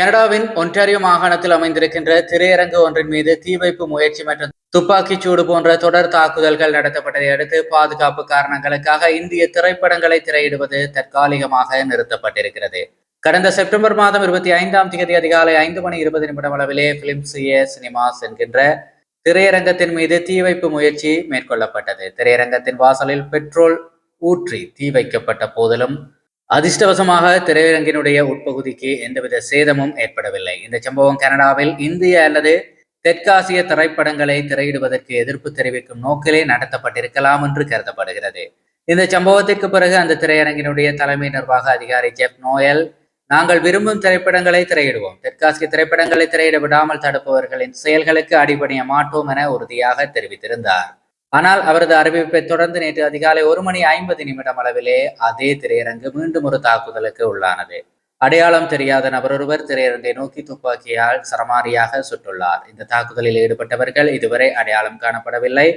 கனடாவின் ஒன்டாரியோ மாகாணத்தில் அமைந்திருக்கின்ற திரையரங்கு ஒன்றின் மீது தீ வைப்பு முயற்சி மற்றும் துப்பாக்கிச் சூடு போன்ற தொடர் தாக்குதல்கள் நடத்தப்பட்டதை அடுத்து பாதுகாப்பு காரணங்களுக்காக இந்திய திரைப்படங்களை திரையிடுவது தற்காலிகமாக நிறுத்தப்பட்டிருக்கிறது. கடந்த செப்டம்பர் மாதம் இருபத்தி ஐந்தாம் தேதி அதிகாலை ஐந்து மணி இருபது நிமிடம் அளவிலே பிலிம்ஸ் ஏ சினிமாஸ் என்கின்ற திரையரங்கத்தின் மீது தீ வைப்பு முயற்சி மேற்கொள்ளப்பட்டது. திரையரங்கத்தின் வாசலில் பெட்ரோல் ஊற்றி தீ வைக்கப்பட்ட போதிலும் அதிர்ஷ்டவசமாக திரையரங்கினுடைய உட்பகுதிக்கு எந்தவித சேதமும் ஏற்படவில்லை. இந்த சம்பவம் கனடாவில் இந்திய அல்லது தெற்காசிய திரைப்படங்களை திரையிடுவதற்கு எதிர்ப்பு தெரிவிக்கும் நோக்கிலே நடத்தப்பட்டிருக்கலாம் என்று கருதப்படுகிறது. இந்த சம்பவத்திற்கு பிறகு அந்த திரையரங்கினுடைய தலைமை நிர்வாக அதிகாரி ஜெப் நோயல் நாங்கள் விரும்பும் திரைப்படங்களை திரையிடுவோம். தெற்காசிய திரைப்படங்களை திரையிட விடாமல் தடுப்பவர்களின் செயல்களுக்கு அடிபணிய மாட்டோம் என உறுதியாக தெரிவித்திருந்தார். ஆனால் அவரது அறிவிப்பை தொடர்ந்து நேற்று அதிகாலை ஒரு மணி ஐம்பது நிமிடம் அளவிலே அதே திரையரங்கு மீண்டும் ஒரு தாக்குதலுக்கு உள்ளானது. அடையாளம் தெரியாத நபர் ஒருவர் திரையரங்கை நோக்கி துப்பாக்கியால் சரமாரியாக சுட்டுள்ளார். இந்த தாக்குதலில் ஈடுபட்டவர்கள் இதுவரை அடையாளம் காணப்படவில்லை.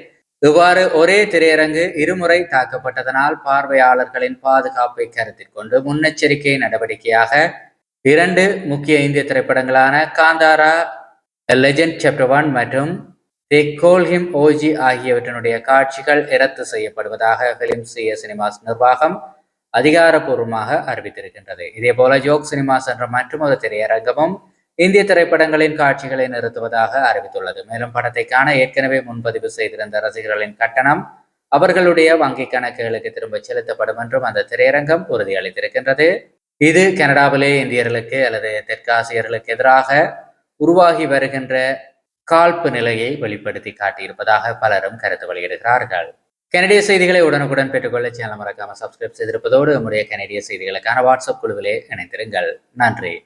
இவ்வாறு ஒரே திரையரங்கு இருமுறை தாக்கப்பட்டதனால் பார்வையாளர்களின் பாதுகாப்பை கருத்தில் கொண்டு முன்னெச்சரிக்கை நடவடிக்கையாக இரண்டு முக்கிய இந்திய திரைப்படங்களான காந்தாரா லெஜெண்ட் சாப்டர் ஒன் மற்றும் தி கோல்ஹிம் ஓஜி ஆகியவற்றினுடைய காட்சிகள் ரத்து செய்யப்படுவதாக பிலிம் சிஏ சினிமாஸ் நிர்வாகம் அதிகாரப்பூர்வமாக அறிவித்திருக்கின்றது. இதே போல ஜோக் சினிமாஸ் என்ற மற்றொரு திரையரங்கமும் இந்திய திரைப்படங்களின் காட்சிகளை நிறுத்துவதாக அறிவித்துள்ளது. மேலும் படத்தை காண ஏற்கனவே முன்பதிவு செய்திருந்த ரசிகர்களின் கட்டணம் அவர்களுடைய வங்கி கணக்குகளுக்கு திரும்ப செலுத்தப்படும் என்றும் அந்த திரையரங்கம் உறுதியளித்திருக்கின்றது. இது கனடாவிலே இந்தியர்களுக்கு அல்லது தெற்காசியர்களுக்கு எதிராக உருவாகி வருகின்ற காழ்ப்பு நிலையை வெளிப்படுத்தி காட்டியிருப்பதாக பலரும் கருத்து வெளியிடுகிறார்கள். கனடிய செய்திகளை உடனுக்குடன் பெற்றுக்கொள்ள சேனல் மறக்காம சப்ஸ்கிரைப் செய்திருப்பதோடு நம்முடைய கனடிய செய்திகளுக்கான வாட்ஸ்அப் குழுவிலே இணைந்திருங்கள். நன்றி.